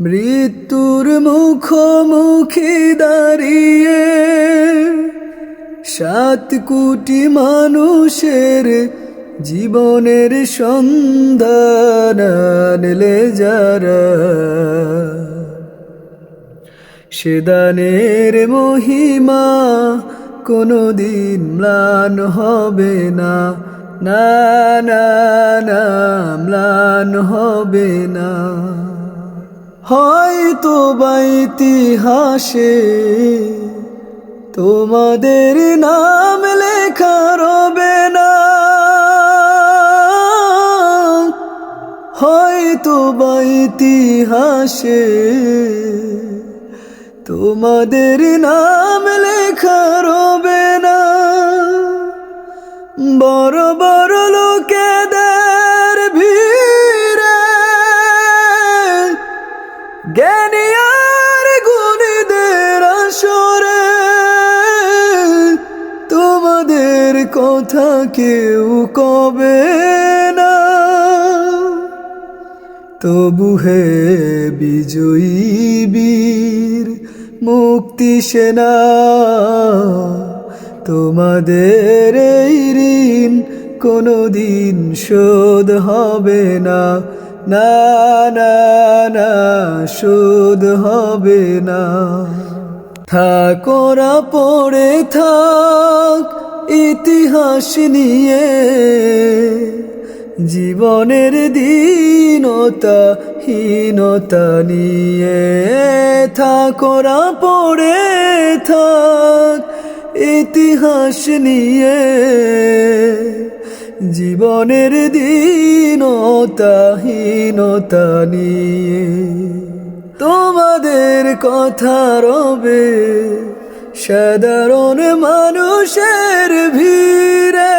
মৃত্যুর মুখোমুখি দাঁড়িয়ে সাত কোটি মানুষের জীবনের সন্ধান আনলে যারা সেদানের মহিমা কোনো দিন ম্লান হবে না। না না না, ম্লান হবে না। হয়তো বাইতিহাসে তোমাদের নাম লেখা রবে না। হয়তো বাইতিহাসে তোমাদের নাম কথা কেউ কবে না। তবু হে বিজয়ী বীর, মুক্তি সেনা, তোমাদের এই ঋণ কোনো দিন শোধ হবে না। না না না, শোধ হবে না। থাকোরা পড়ে থাক। ইতিহাস নিয়ে, জীবনের দীনতা হীনতা নিয়ে থাকোরা পড়ে থাক। ইতিহাস নিয়ে, জীবনের দীনতা হীনতা নিয়ে। তোমাদের কথা রবে সাধারণ মানুষের ভিড়ে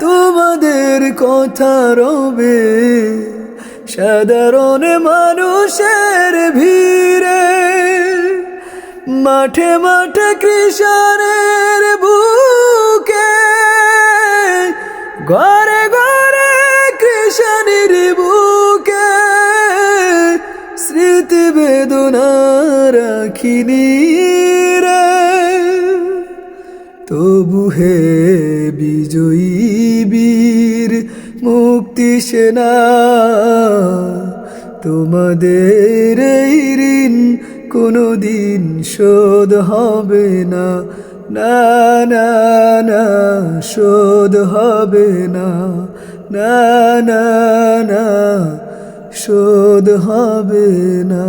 তোমাদের কথা রবে। সাধারণ মানুষের ভিড়ে মাঠে মাঠে কৃষণের বুকে রাখিনি রে, তবু হে বিজয়ী বীর, মুক্তি সেনা, তোমাদের এই ঋণ কোনোদিন শোধ হবে না। না না না, শোধ হবে না। না না না, শোধ হবে না।